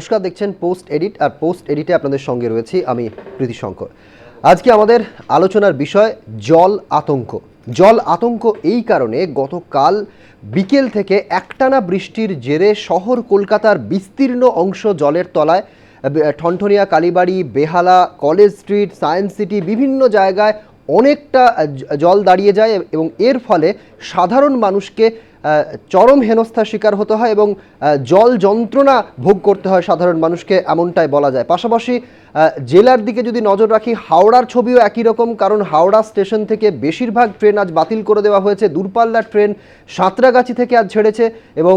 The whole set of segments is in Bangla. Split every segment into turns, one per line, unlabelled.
নমস্কার, দেখছেন পোস্ট এডিট আর পোস্ট এডিটে আপনাদের সঙ্গে রয়েছি আমি প্রীতি শঙ্কর। আজকে আমাদের আলোচনার বিষয় জল আতঙ্ক। জল আতঙ্ক এই কারণে গতকাল বিকেল থেকে একটানা বৃষ্টির জেরে শহর কলকাতার বিস্তীর্ণ অংশ জলের তলায় Thanthania, Kalibari, Behala, college street, science city বিভিন্ন জায়গায় অনেকটা জল দাঁড়িয়ে যায় এবং এর ফলে সাধারণ মানুষকে চরম হেনস্থার শিকার হতে হয় এবং জল যন্ত্রণা ভোগ করতে হয় সাধারণ মানুষকে, এমনটাই বলা যায়। পাশাপাশি জেলার দিকে যদি নজর রাখি, হাওড়ার ছবিও একই রকম, কারণ হাওড়া স্টেশন থেকে বেশিরভাগ ট্রেন আজ বাতিল করে দেওয়া হয়েছে। দূরপাল্লার ট্রেন সাঁতরাগাছি থেকে আজ ছেড়েছে এবং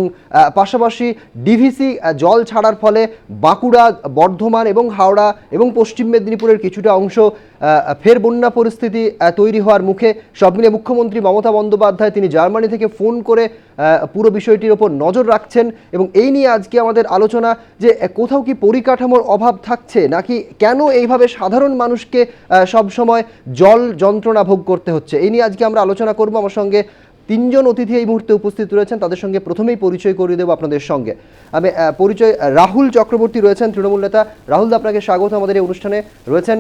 পাশাপাশি ডিভিসি জল ছাড়ার ফলে বাঁকুড়া, বর্ধমান এবং হাওড়া এবং পশ্চিম মেদিনীপুরের কিছুটা অংশ ফের বন্যা পরিস্থিতি তৈরি হওয়ার মুখে। সব মিলে মুখ্যমন্ত্রী মমতা বন্দ্যোপাধ্যায় তিনি জার্মানি থেকে ফোন করে পুরো বিষয়টির ওপর নজর রাখছেন এবং এই নিয়ে আজকে আমাদের আলোচনা যে কোথাও কি পরিকাঠামোর অভাব থাকছে নাকি কেন এইভাবে সাধারণ মানুষকে সব সময় জল যন্ত্রণা ভোগ করতে হচ্ছে? এই নিয়ে আজকে আমরা আলোচনা করব। আমার সঙ্গে তিনজন অতিথি এই মুহূর্তে উপস্থিত রয়েছেন। তাদের সঙ্গে প্রথমেই পরিচয় করিয়ে দেবো আপনাদের সঙ্গে। আমি পরিচয়, রাহুল চক্রবর্তী রয়েছেন, তৃণমূল নেতা। রাহুল আপনাকে স্বাগত। আমাদের এই অনুষ্ঠানে রয়েছেন।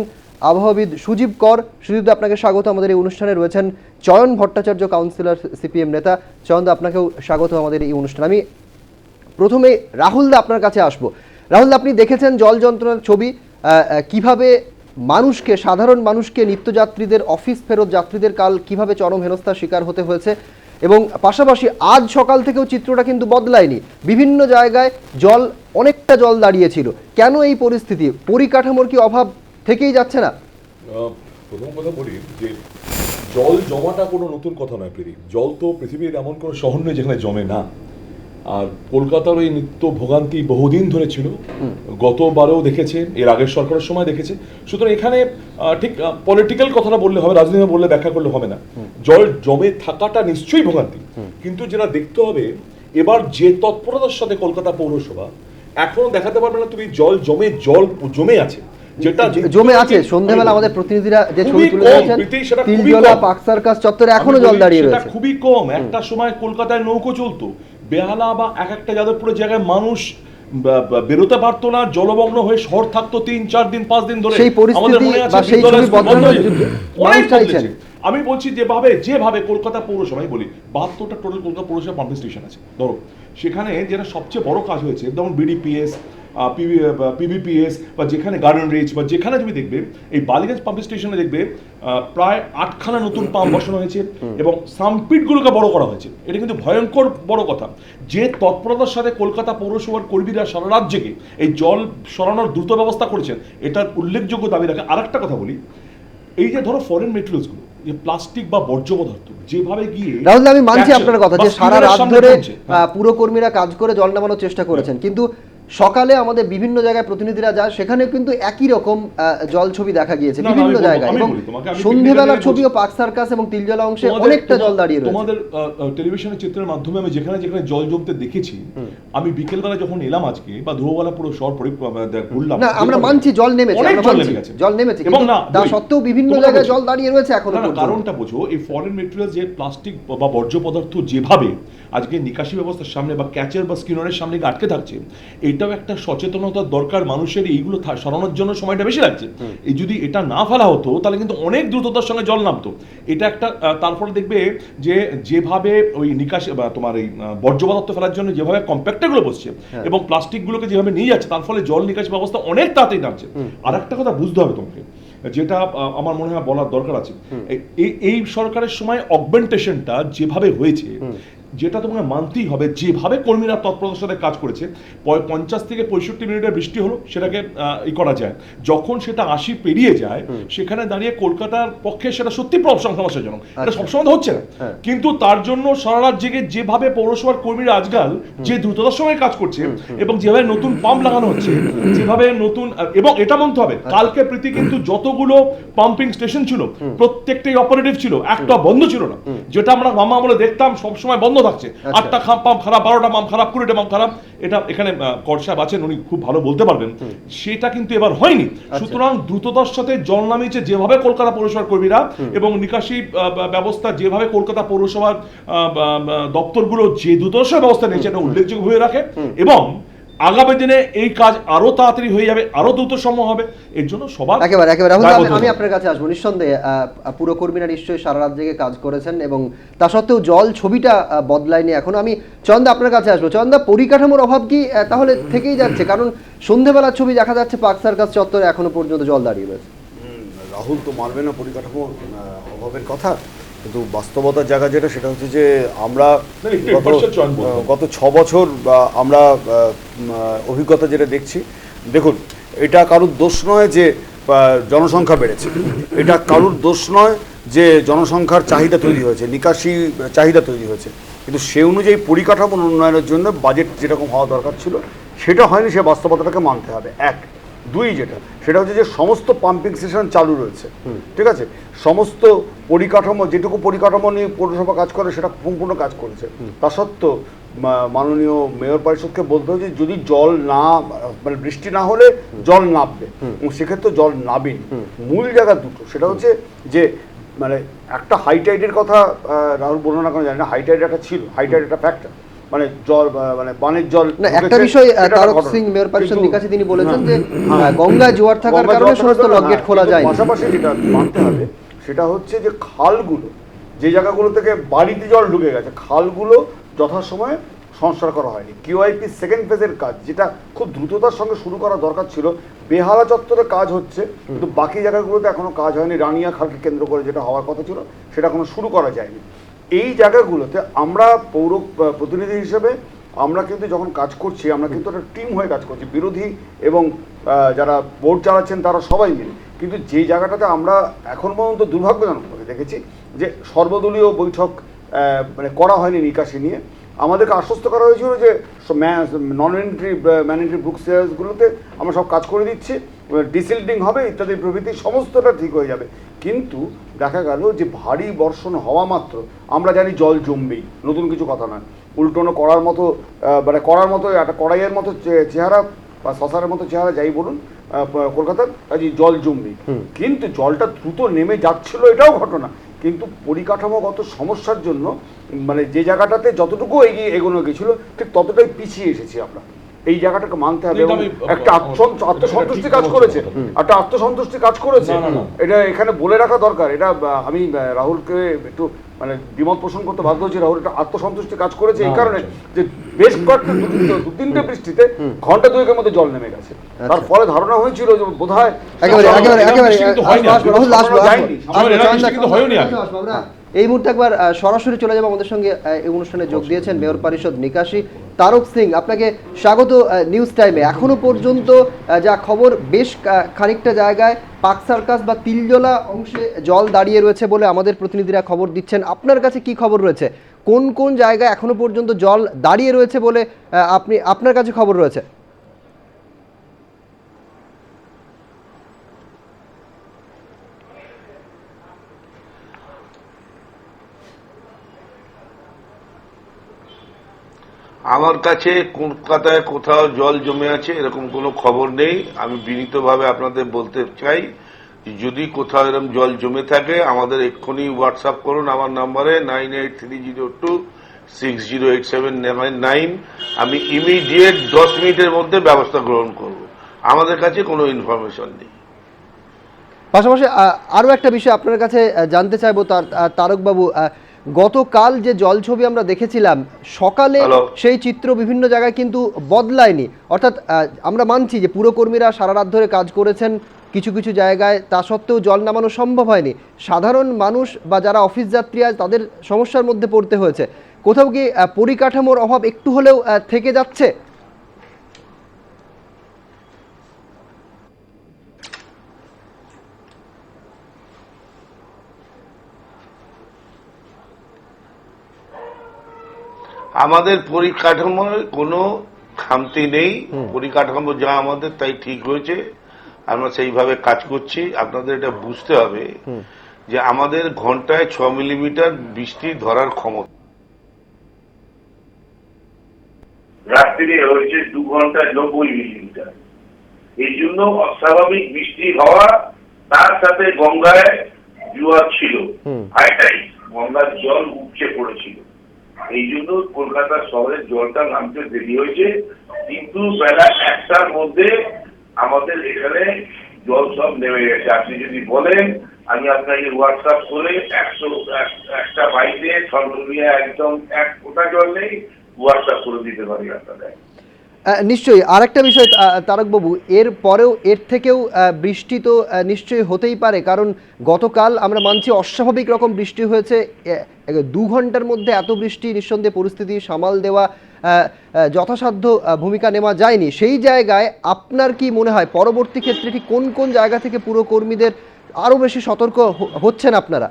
আবহাওয়াবিদ সুজীব কর, সুজীবদা আপনাকে স্বাগত। আমাদের এই অনুষ্ঠানে রয়েছেন চয়ন ভট্টাচার্য কাউন্সিলর সিপিএম নেতা। চয়ন দা আপনাকেও স্বাগত আমাদের এই অনুষ্ঠানে। আমি প্রথমে রাহুল দা আপনার কাছে আসব। রাহুল দা আপনি দেখেছেন জল যন্ত্রণার ছবি কীভাবে মানুষকে, সাধারণ মানুষকে নিত্যযাত্রীদের, অফিস ফেরত যাত্রীদের কাল কীভাবে চরম হেনস্থার শিকার হতে হয়েছে এবং পাশাপাশি আজ সকাল থেকেও চিত্রটা কিন্তু বদলায়নি। বিভিন্ন জায়গায় জল, অনেকটা জল দাঁড়িয়েছিল। কেন এই পরিস্থিতি? পরিকাঠামোর কি অভাব? থেকেই যাচ্ছে না।
প্রথম কথা বলি যে জল জমাটা কোনো নতুন কথা নয় প্রীতি। জল তো পৃথিবীর এমন কোনো শহর নেই যেখানে জমে না। আর কলকাতার ওই নিত্য ভোগান্তি বহুদিন ধরে ছিল। গতবারেও দেখেছে এর আগের সরকারের সময় দেখেছে সুতরাং এখানে ঠিক পলিটিক্যাল কথাটা বললে হবে রাজনীতি বললে ব্যাখ্যা করলে হবে না। জল জমে থাকাটা নিশ্চয়ই ভোগান্তি। কিন্তু যেটা দেখতে হবে এবার যে তৎপরতার সাথে কলকাতা পৌরসভা এখনও দেখাতে পারবে না তুমি জল জমে জল জমে আছে। যেটা
জমে আছে। সন্ধ্যাবেলা আমাদের প্রতিনিধিরা যে ছবি তুলে
খুবই
তিলজলা পাক সার্কাস চত্বরে এখনও
আমি
জল দাঁড়িয়ে রয়েছে।
খুবই কম। একটা সময় কলকাতায় নৌকো চলতো। বেহালা বা এক একটা যাদবপুরের জায়গায় মানুষ বেরোতে পারতো না জলমগ্ন হয়ে শহর থাকতো তিন চার দিন পাঁচ দিন ধরে।
সেই পরিস্থিতি বা সেই ছবি। মানুষ চাইছেন।
আমি বলছি যেভাবে যেভাবে কলকাতা পৌরসভায় বলি বাহাত্তরটা টোটাল কলকাতা পৌরসভা পাম্পিং স্টেশন আছে। ধরো সেখানে যেটা সবচেয়ে বড় কাজ হয়েছে যেমন বিডিপিএস পিবিপিএস বা যেখানে গার্ডেন রিচ বা যেখানে তুমি দেখবে এই বালিগঞ্জ পাম্পিং স্টেশনে দেখবে প্রায় আটখানা নতুন পাম্প বসানো হয়েছে এবং সামপিটগুলোকে বড় করা হয়েছে। এটা কিন্তু ভয়ঙ্কর বড় কথা। যে তৎপরতার সাথে কলকাতা পৌরসভার কর্মীরা সারা রাজ্যকে এই জল সরানোর দ্রুত ব্যবস্থা করেছেন এটার উল্লেখযোগ্য দাবি রাখে। আরেকটা কথা বলি এই যে ধরো ফরেন মেটেরিয়ালসগুলো যে প্লাস্টিক বা বর্জ্য পদার্থ যেভাবে গিয়ে
রাহুল আমি মানছি আপনার কথা যে সারা রাত ধরে
পৌঁছে। হ্যাঁ।
আহ, পুরকর্মীরা কাজ করে জল নামানোর চেষ্টা করেছেন। কিন্তু সকালে আমাদের বিভিন্ন জায়গায় প্রতিনিধিরা যায় সেখানে কিন্তু একই রকম জল ছবি দেখা গিয়েছে বিভিন্ন জায়গায় এবং
বলি
সন্ধেবেলার ছবিও পাক সার্কাস এবং তিলজলা অংশে অনেকটা জল দাঁড়িয়ে রয়েছে।
তোমাদের টেলিভিশনের চিত্রের মাধ্যমে আমি যেখানে যেখানে জল জমতে দেখেছি আমি বিকেলবেলা যখন এলাম আজকে বা দুপুরবেলা পুরো শহর ঘুরলাম
না আমরা মানছি জল নেমেছে
জল
নেমেছে।
এবং না
তা সত্ত্বেও বিভিন্ন জায়গায় জল দাঁড়িয়ে রয়েছে এখনও।
কারণটা বোঝো এই ফরেন মেটেরিয়াল যে প্লাস্টিক বা বর্জ্য পদার্থ যেভাবে আজকে নিকাশি ব্যবস্থার সামনে বা ক্যাচের বা স্কিনারের সামনে আটকে থাকছে এটাও একটা সচেতনতার দরকার মানুষের এইগুলো সরানোর জন্য সময়টা বেশি লাগছে। এই যদি এটা না ফেলা হতো তাহলে কিন্তু অনেক দ্রুততার সঙ্গে জল নামতো। এটা একটা তারপরে দেখবে যে যেভাবে ওই নিকাশি তোমার এই বর্জ্য পদার্থ ফেলার জন্য যেভাবে কম্প্যাক্টারগুলো বসছে
হ্যাঁ।
এবং প্লাস্টিকগুলোকে যেভাবে নিয়ে যাচ্ছে তার ফলে জল নিকাশ ব্যবস্থা অনেক তাড়াতাড়ি নামছে। আর একটা কথা বুঝতে হবে তোমাকে যেটা আমার মনে হয় বলার দরকার আছে। এই এই সরকারের সময় অগমেন্টেশনটা যেভাবে হয়েছে যেটা তোমাকে মানতেই হবে যেভাবে কর্মীরা তৎপরতার সাথে কাজ করেছে পঞ্চাশ থেকে পঁয়ষট্টি মিনিটের বৃষ্টি হলো সেটাকে ই করা যায়। যখন সেটা আশি পেরিয়ে যায় সেখানে দাঁড়িয়ে কলকাতার পক্ষে সেটা সত্যি সমস্যাজনক। এটা
আচ্ছা।
সবসময় হচ্ছে না।
হ্যাঁ।
কিন্তু তার জন্য সারা রাত জেগে যেভাবে পৌরসভার কর্মীরা আজকাল যে দ্রুততার সঙ্গে কাজ করছে এবং যেভাবে নতুন পাম্প লাগানো হচ্ছে যেভাবে নতুন এবং এটা বলতে হবে।
আচ্ছা।
কালকে প্রীতি কিন্তু যতগুলো পাম্পিং স্টেশন ছিল প্রত্যেকটাই অপারেটিভ ছিল একটা বন্ধ ছিল না। যেটা আমরা মামা আমলে দেখতাম সবসময় বন্ধ থাকছে
আচ্ছা।
আটটা খাম পাম্প খারাপ বারোটা পাম্প খারাপ কুড়িটা পাম্প খারাপ। এটা এখানে কর সাহেব আছেন উনি খুব ভালো বলতে পারবেন। সেটা কিন্তু এবার হয়নি।
আচ্ছা।
সুতরাং দ্রুততার সাথে জল নামিয়েছে যেভাবে কলকাতা পৌরসভার কর্মীরা এবং নিকাশি ব্যবস্থা যেভাবে কলকাতা পৌরসভার দপ্তরগুলো যে দ্রুততার ব্যবস্থা নিয়েছে এটা উল্লেখযোগ্য হয়ে রাখে। এবং আগামী দিনে এই কাজ আরও তাড়াতাড়ি হয়ে যাবে আরও দ্রুত সম্ভব হবে এর জন্য সবার
একেবারে একেবারে। রাহুল আমি-। আপনার কাছে আসব। নিঃসন্দেহে পুরো কর্মীরা নিশ্চয়ই সারা রাত জেগে কাজ করেছেন এবং তা সত্ত্বেও জল ছবিটা বদলায়নি এখন। আমি চন্দা আপনার কাছে আসব। চন্দা পরিকাঠামোর অভাব কি তাহলে থেকেই যাচ্ছে। কারণ সন্ধেবেলার ছবি দেখা যাচ্ছে পার্ক সার্কাস চত্বরে এখনও পর্যন্ত জল দাঁড়িয়ে রয়েছে।
রাহুল তো মানবে না পরিকাঠামো আহ, অভাবের কথা। কিন্তু বাস্তবতার জায়গা যেটা সেটা হচ্ছে যে আমরা গত গত ছ বছর বা আমরা অভিজ্ঞতা যেটা দেখছি দেখুন এটা কারুর দোষ নয় যে জনসংখ্যা বেড়েছে। এটা কারুর দোষ নয় যে জনসংখ্যার চাহিদা তৈরি হয়েছে নিকাশি চাহিদা তৈরি হয়েছে। কিন্তু সে অনুযায়ী পরিকাঠামো উন্নয়নের জন্য বাজেট যেরকম হওয়া দরকার ছিল সেটা হয়নি সে বাস্তবতাটাকে মানতে হবে। এক দুই যেটা সেটা হচ্ছে যে সমস্ত পাম্পিং স্টেশন চালু রয়েছে। ঠিক আছে? সমস্ত পরিকাঠামো যেটুকু পরিকাঠামো নিয়ে পৌরসভা কাজ করে সেটা সম্পূর্ণ কাজ করেছে। তা সত্ত্বেও মাননীয় মেয়র পরিষদকে বলতে হবে যে যদি জল না মানে বৃষ্টি না হলে জল নামবে। এবং সেক্ষেত্রে জল নামেনি। মূল জায়গা দুটো সেটা হচ্ছে যে মানে একটা হাইটাইডের কথা রাহুল বর্ণনা করে জানি না হাইটাইড একটা ছিল হাইটাইড একটা ফ্যাক্টর মানে জল মানে বানের জল
না একটা বিষয় তারক সিং মেয়র পরিষদ
কিন্তু-
নিকাশে তিনি বলেছেন যে গঙ্গায় জোয়ার থাকার কারণে সমস্ত
থাকার
লক
কারণে,
গেট খোলা যায়
পাশাপাশি যেটা মানতে হবে সেটা হচ্ছে যে খালগুলো যে জায়গাগুলো থেকে বাড়িতে জল ঢুকে গেছে খালগুলো যথাসময়ে সংস্কার করা হয়নি। কিউআইপি সেকেন্ড ফেজের কাজ যেটা খুব দ্রুততার সঙ্গে শুরু করা দরকার ছিল। বেহালা চত্বরে কাজ হচ্ছে কিন্তু বাকি জায়গাগুলোতে এখনও কাজ হয়নি। রানিয়া খালকে কেন্দ্র করে যেটা হওয়ার কথা ছিল সেটা এখনও শুরু করা যায়নি। এই জায়গাগুলোতে আমরা পৌর প্রতিনিধি হিসেবে আমরা কিন্তু যখন কাজ করছি, আমরা কিন্তু একটা টিম হয়ে কাজ করছি। বিরোধী এবং যারা বোর্ড চালাচ্ছেন তারা সবাই মিলে। কিন্তু যে জায়গাটাতে আমরা এখন পর্যন্ত দুর্ভাগ্যজনকভাবে দেখেছি যে সর্বদলীয় বৈঠক মানে করা হয়নি নিকাশি নিয়ে। আমাদেরকে আশ্বস্ত করা হয়েছিল যে নন এন্ট্রি ম্যানেন্ট্রি বুক সেয়ার্সগুলোতে আমরা সব কাজ করে দিচ্ছি। ডিসিল্ডিং হবে ইত্যাদি প্রভৃতি সমস্তটা ঠিক হয়ে যাবে। কিন্তু দেখা গেল যে ভারী বর্ষণ হওয়া মাত্র আমরা জানি জল জমবেই নতুন কিছু কথা নয়। উল্টোনো করার মতো মানে করার মতো একটা কড়াইয়ের মতো চেহারা বা শশারের মতো চেহারা যাই বলুন কলকাতার কাজে জল জমবেই। কিন্তু জলটা দ্রুত নেমে যাচ্ছিল এটাও ঘটনা। কিন্তু পরিকাঠামোগত সমস্যার জন্য মানে যে জায়গাটাতে যতটুকু এগিয়ে এগোনো গেছিল ঠিক ততটাই পিছিয়ে এসেছি আমরা। এই জায়গাটাকে মানতে হবে এবং একটা আত্মসন্তুষ্টি কাজ করেছে। একটা আত্মসন্তুষ্টি কাজ করেছে। এটা এখানে বলে রাখা দরকার। এটা আমি রাহুলকে একটু মানে দ্বিমত পোষণ করতে বাধ্য হচ্ছি রাহুল এটা আত্মসন্তুষ্টি কাজ করেছে এই কারণে
আচ্ছা।
যে বেশ কয়েকটা দু তিনটে- দু তিনটে বৃষ্টিতে ঘণ্টা দুয়েকের মধ্যে জল নেমে গেছে। তার ফলে ধারণা হয়েছিল যে বোধ হয়
একেবারে একেবারে এই মুহূর্তে একবার সরাসরি চলে যাব আমাদের সঙ্গে এই অনুষ্ঠানে যোগ দিয়েছেন মেয়র পরিষদ নিকাশি তারক সিং। আপনাকে স্বাগত নিউজ টাইমে এখনও পর্যন্ত যা খবর বেশ খানিকটা জায়গায় পাক সার্কাস বা তিলজলা অংশে জল দাঁড়িয়ে রয়েছে বলে আমাদের প্রতিনিধিরা খবর দিচ্ছেন। আপনার কাছে কি খবর রয়েছে? কোন কোন জায়গায় এখনও পর্যন্ত জল দাঁড়িয়ে রয়েছে বলে আপনি আপনার কাছে খবর রয়েছে?
আমার কাছে কলকাতায় কোথাও জল জমে আছে, এরকম কোনো খবর নেই। আমি বিনীতভাবে আপনাদের বলতে চাই, যদি কোথাও এরকম জল জমে থাকে, আমাদের এক্ষুনি হোয়াটসঅ্যাপ করুন, আমার নাম্বারে nine eight three zero two six zero eight seven nine আমি ইমিডিয়েট দশ মিনিটের মধ্যে ব্যবস্থা গ্রহণ করব। আমাদের কাছে কোনো ইনফরমেশন নেই।
পাশাপাশি আরও একটা বিষয় আপনার কাছে জানতে চাইব, তার তারকবাবু গতকাল যে জল ছবি আমরা দেখেছিলাম সকালে সেই চিত্র বিভিন্ন জায়গায় কিন্তু বদলায়নি। অর্থাৎ আমরা মানছি যে পুরকর্মীরা সারা রাত ধরে কাজ করেছেন কিছু কিছু জায়গায় তা সত্ত্বেও জল নামানো সম্ভব হয়নি। সাধারণ মানুষ বা যারা অফিস যাত্রী আজ তাদের সমস্যার মধ্যে পড়তে হয়েছে। কোথাও কি পরিকাঠামোর অভাব একটু হলেও থেকে যাচ্ছে?
আমাদের পরিকাঠামোর কোনো খামতি নেই। পরিকাঠামো যা আমাদের তাই ঠিক হয়েছে। আমরা সেইভাবে কাজ করছি। আপনাদের এটা বুঝতে হবে যে আমাদের ঘন্টায় ছ মিলিমিটার বৃষ্টি ধরার ক্ষমতা।
রাত্রিরে হয়েছে দু ঘন্টায় নব্বই মিলিমিটার। এই জন্য অস্বাভাবিক বৃষ্টি হওয়া তার সাথে গঙ্গায় জোয়ার ছিল। হাইটাই গঙ্গার জল উপচে পড়েছিল। এই জন্য কলকাতা শহরের জলটা নামতে দেরি হয়েছে। কিন্তু বেলা একটার মধ্যে আমাদের এখানে জল সব নেমে গেছে। আপনি যদি বলেন, আমি আপনাকে হোয়াটসঅ্যাপ করে একশো, এক, একটা বাইকে সর্বনিয়া একদম এক ফোঁটা জল নেই হোয়াটসঅ্যাপ করে দিতে পারি আপনাদের।
নিশ্চয়ই। আরেকটা বিষয় তারকবাবু, এর পরেও, এর থেকেও বৃষ্টি তো নিশ্চয়ই হতেই পারে। কারণ গতকাল আমরা মানছি অস্বাভাবিক রকম বৃষ্টি হয়েছে দু ঘণ্টার মধ্যে এত বৃষ্টি, নিঃসন্দেহে পরিস্থিতি সামাল দেওয়া যথাসাধ্য ভূমিকা নেওয়া যায়নি। সেই জায়গায় আপনার কি মনে হয়, পরবর্তী ক্ষেত্রে ঠিক কোন কোন জায়গা থেকে পুরো কর্মীদের আরও বেশি সতর্ক হচ্ছেন আপনারা?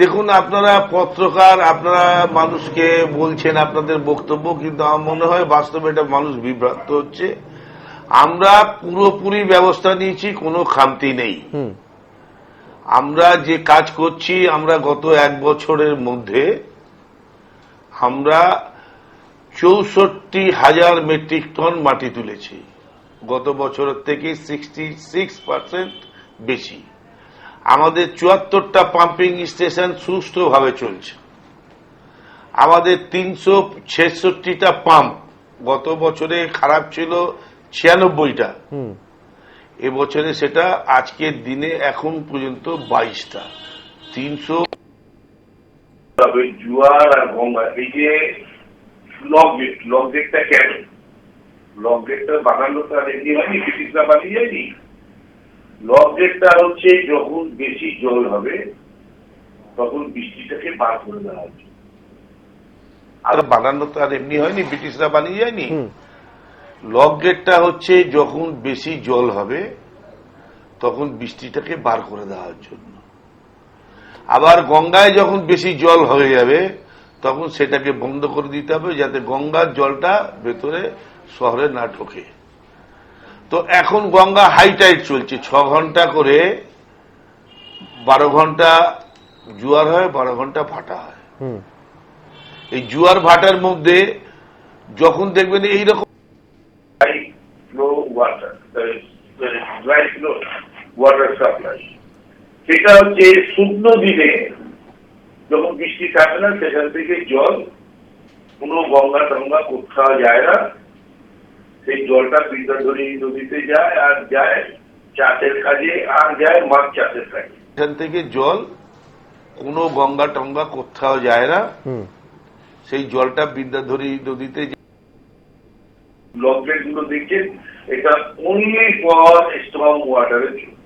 দেখুন আপনারা পত্রকার আপনারা মানুষকে বলছেন আপনাদের বক্তব্য কিন্তু আমার মনে হয় বাস্তবে এটা মানুষ বিভ্রান্ত হচ্ছে। আমরা পুরোপুরি ব্যবস্থা নিয়েছি কোনো খামতি নেই। আমরা যে কাজ করছি আমরা গত এক বছরের মধ্যে আমরা চৌষট্টি হাজার মেট্রিক টন মাটি তুলেছি। গত বছরের থেকে সিক্সটি সিক্স পার্সেন্ট বেশি। আমাদের চুয়াত্তরটা পাম্পিং স্টেশন সুষ্ঠুভাবে চলছে। আমাদের তিনশো ছেষট্টিটা পাম্প গত বছরে খারাপ ছিল ছিয়ানব্বইটা। এবছরে সেটা আজকের দিনে এখন পর্যন্ত বাইশটা। তিনশো
তবে জুয়ার আর গঙ্গা এই যে লক গেট লক গেটটা কেন? লক গেটটা বানানো তো আর এমনি হয়নি ব্রিটিশরা বানিয়ে যায়নি? লক গেটটা হচ্ছে যখন বেশি জল হবে তখন বৃষ্টিটাকে বার করে দেওয়া হচ্ছে।
আর বানানো তো আর এমনি হয়নি ব্রিটিশরা বানিয়ে যায়নি? লক গেটটা হচ্ছে যখন বেশি জল হবে তখন বৃষ্টিটাকে বার করে দেওয়ার জন্য। আবার গঙ্গায় যখন বেশি জল হয়ে যাবে তখন সেটাকে বন্ধ করে দিতে হবে যাতে গঙ্গার জলটা ভেতরে শহরে না ঢোকে। তো এখন গঙ্গা হাই টাইড চলছে। ছ ঘণ্টা করে বারো ঘণ্টা জোয়ার হয় বারো ঘণ্টা ভাটা হয়। এই জোয়ার ভাটার মধ্যে যখন দেখবেন এইরকম.
সেটা হচ্ছে শুকনো দিনে যখন বৃষ্টি থাকে না সেখান থেকে জল কোনো গঙ্গা টঙ্গা কোথাও যায় না। সেই জলটা বিদ্যাধরী নদীতে যায় আর যায় চাষের কাজে আর যায় মাছ চাষের কাজে।
এখান থেকে জল কোনো গঙ্গা টঙ্গা কোথাও যায় না। সেই জলটা বিদ্যাধরী নদীতে
লকডাউনগুলো দেখছেন? এটা অনলি ফর স্ট্রং ওয়াটারের জন্য।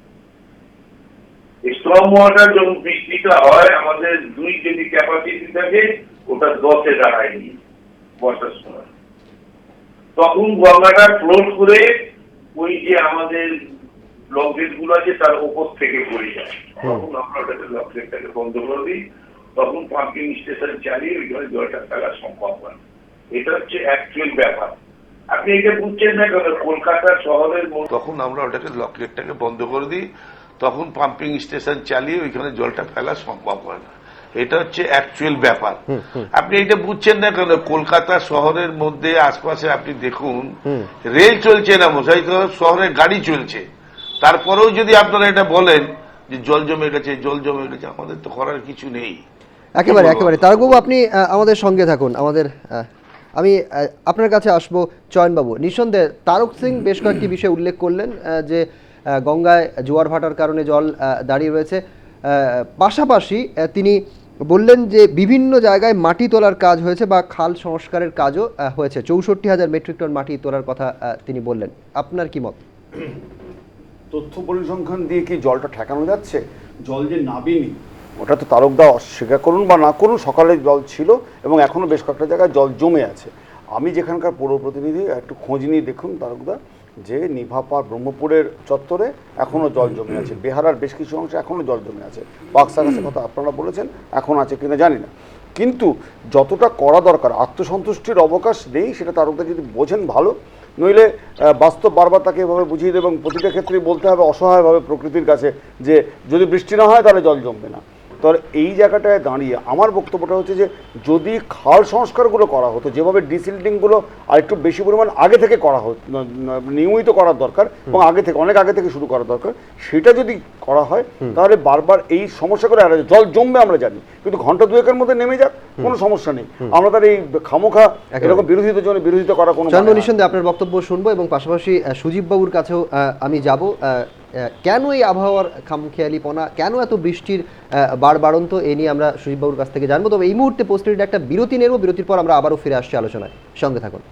স্ট্রং ওয়াটার যখন বৃষ্টিটা হয় আমাদের দুই যদি ক্যাপাসিটি থাকে ওটা দশে দাঁড়ায়নি বর্ষার সময় তখন গঙ্গাটা ফ্লোট করে ওই যে আমাদের লকগেটগুলো আছে তার উপর থেকে পড়ে যায়। তখন আমরা ওটাকে লকগেটটাকে বন্ধ করে দিই। তখন পাম্পিং স্টেশন চালিয়ে ওইখানে জলটা ফেলা সম্ভব হয়। এটা হচ্ছে অ্যাকচুয়াল ব্যাপার। আপনি এটা বুঝছেন না কেন? কলকাতা শহরের
তখন আমরা ওটাকে লকেটটাকে বন্ধ করে দিই। তখন পাম্পিং স্টেশন চালিয়ে ওইখানে জলটা ফেলা সম্ভব হয় না। এটা হচ্ছে অ্যাকচুয়াল ব্যাপার। আপনি এটা বুঝছেন না কেন? কলকাতা শহরের মধ্যে আশপাশে আপনি দেখুন রেল চলছে না মশাই তো শহরে গাড়ি চলছে। তারপরেও যদি আপনারা এটা বলেন যে জল জমে গেছে জল জমে গেছে আমাদের তো করার কিছু নেই।
একেবারে একেবারে। তারকবাবু আপনি আমাদের সঙ্গে থাকুন। আমাদের আমি আপনার কাছে আসব চয়নবাবু। নিঃসন্দেহে তারক সিং বেশ কয়েকটি বিষয় উল্লেখ করলেন যে গঙ্গায় জোয়ার ভাটার কারণে জল দাঁড়িয়ে রয়েছে। পাশাপাশি তিনি বললেন যে বিভিন্ন জায়গায় মাটি তোলার কাজ হয়েছে বা খাল সংস্কারের কাজও হয়েছে। চৌষট্টি হাজার মেট্রিক টন মাটি তোলার কথা তিনি বললেন। আপনার কি মত?
তথ্য পরিসংখ্যান দিয়ে কি জলটা ঠেকানো যাচ্ছে? জল যে নাবেনি, ওটা তো তারকদা অস্বীকার করুন বা না করুন, সকালে জল ছিল এবং এখনও বেশ কয়েকটা জায়গায় জল জমে আছে। আমি যেখানকার পৌর প্রতিনিধি, একটু খোঁজ নিয়ে দেখুন তারকদা। যে নিভাপাড় ব্রহ্মপুরের চত্বরে এখনও জল জমে আছে। বেহারার বেশ কিছু অংশে এখনও জল জমে আছে। বাক্সাগাছের কথা আপনারা বলেছেন, এখন আছে কিনা জানি না। কিন্তু যতটা করা দরকার, আত্মসন্তুষ্টির অবকাশ নেই, সেটা তার তারকদা যদি বোঝেন ভালো, নইলে বাস্তব বারবার তাকে এভাবে বুঝিয়ে দেবে এবং প্রতিটা ক্ষেত্রেই বলতে হবে অসহায়ভাবে প্রকৃতির কাছে যে, যদি বৃষ্টি না হয় তাহলে জল জমবে না। তাহলে এই জায়গাটায় দাঁড়িয়ে আমার বক্তব্যটা হচ্ছে যে যদি খাল সংস্কারগুলো করা হতো যেভাবে ডিসিল্টিংগুলো আর একটু বেশি পরিমাণ আগে থেকে করা হতো নিয়মিত করার দরকার এবং আগে থেকে অনেক আগে থেকে শুরু করা দরকার সেটা যদি করা হয় তাহলে বারবার এই সমস্যাগুলো এড়ানো যায়। জল জমবে আমরা জানি কিন্তু ঘণ্টা দুয়েকের মধ্যে নেমে যাক কোনো সমস্যা নেই আমরা তার এই খামোখা। এরকম বিরোধিতার জন্য বিরোধিতা করা কোনো
চন্দ্র। নিঃসন্দেহে আপনার বক্তব্য শুনব এবং পাশাপাশি সুজীব বাবুর কাছেও আমি যাব কেন এই আবহাওয়ার খামখেয়ালিপনা কেন এত বৃষ্টির বাড়বাড়ন্ত এ নিয়ে আমরা সুজীব বাবুর কাছ থেকে জানব। তবে এই মুহূর্তে পোস্টের একটা বিরতি নেব। বিরতির পর আমরা আবারও ফিরে আসছি আলোচনায়। সঙ্গে থাকুন।